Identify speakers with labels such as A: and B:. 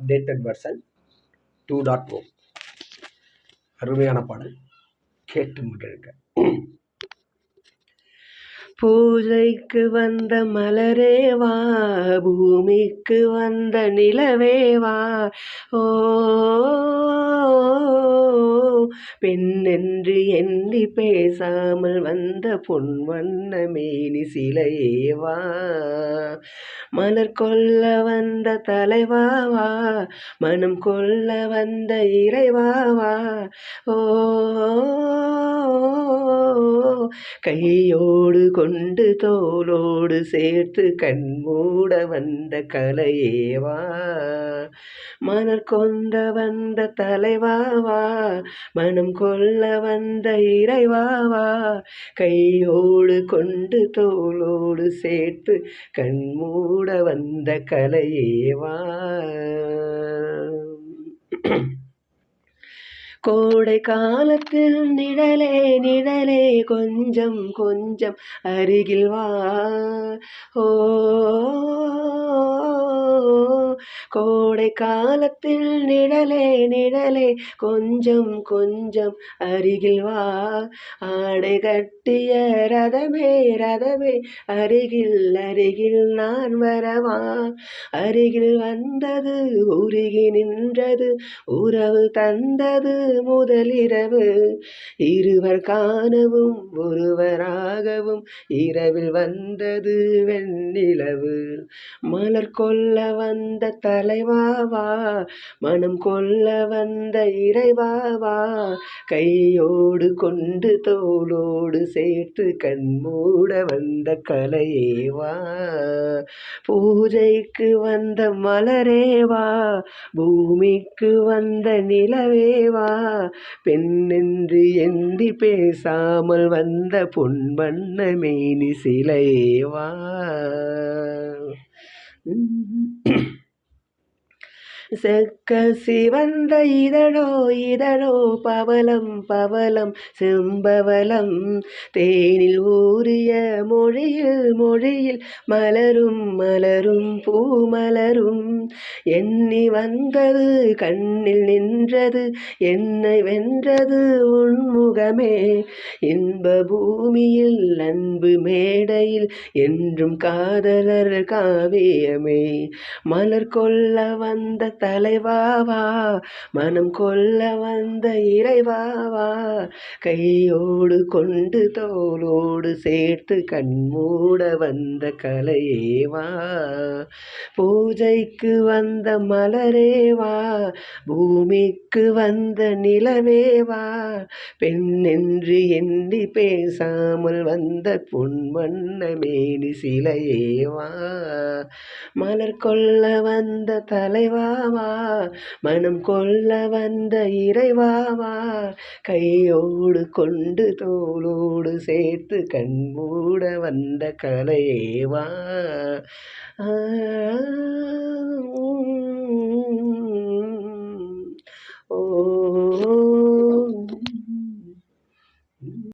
A: Updated version two dot O அருமையான பாடல். கேட்டு மகிழ்க. பூஜைக்கு வந்த மலரேவா பூமிக்கு வந்த நிலவேவா ஓ பெண்ணென்று எண்ணி பேசாமல் வந்த பொன் வண்ண மேனி சிலையேவா மலர் கொல்ல வந்த தலைவாவா மனம் கொல்ல வந்த இறைவாவா ஓ கையோடு கொண்டு தோளோடு சேர்த்து கண்மூட வந்த கலையேவா மலர் கொந்த வந்த தலைவாவா மனம் கொள்ள வந்த இறைவாவா கையோடு கொண்டு தோளோடு சேர்த்து கண்மூட வந்த கலையேவா கோடை காலத்தில் நிழலே நிழலே கொஞ்சம் கொஞ்சம் அருகில் வா. ஓ கோடை காலத்தில் நிழலே நிழலே கொஞ்சம் கொஞ்சம் அருகில் வா. ஆடை கட்டிய ரதமே ரதமே அருகில் அருகில் நான் வரவா. அருகில் வந்தது உருகி நின்றது உறவு தந்தது முதலிரவு. இருவர் காணவும் ஒருவராகவும் இரவில் வந்தது வெண்ணிலவு. மலர் கொல்ல வந்த தலைவாவா மனம் கொல்ல வந்த இறைவாவா கையோடு கொண்டு தோளோடு சேர்த்து கண்மூட வந்த கலையேவா பூஜைக்கு வந்த மலரேவா பூமிக்கு வந்த நிலவேவா பெண்ணென்று எந்தி பேசாமல் வந்த பொன் வண்ண மேனி சிலையேவா செக்க சிவந்த இதழோ இதழோ பவலம் பவலம் செம்பவலம் தேனில் ஊறிய மொழியில் மொழியில் மலரும் மலரும் பூமலரும். எண்ணி வந்தது கண்ணில் நின்றது என்னை வென்றது உன்முகமே. இன்ப பூமியில் அன்பு மேடையில் என்றும் காதலர் காவியமே. மலர் கொள்ள வந்த தலைவாவா மனம் கொல்ல வந்த இறைவாவா கையோடு கொண்டு தோளோடு சேர்த்து கண்மூட வந்த கலையேவா பூஜைக்கு வந்த மலரேவா பூமிக்கு வந்த நிலவேவா பெண்ணென்று எண்ணி பேசாமல் வந்த பொன் மேனி சிலையேவா மலர் கொல்ல வந்த தலைவா இறைவாவா மனம் கொள்ள வந்த இறைவாவா கையோடு கொண்டு தோளோடு சேர்த்து கண்மூட வந்த கலையேவா.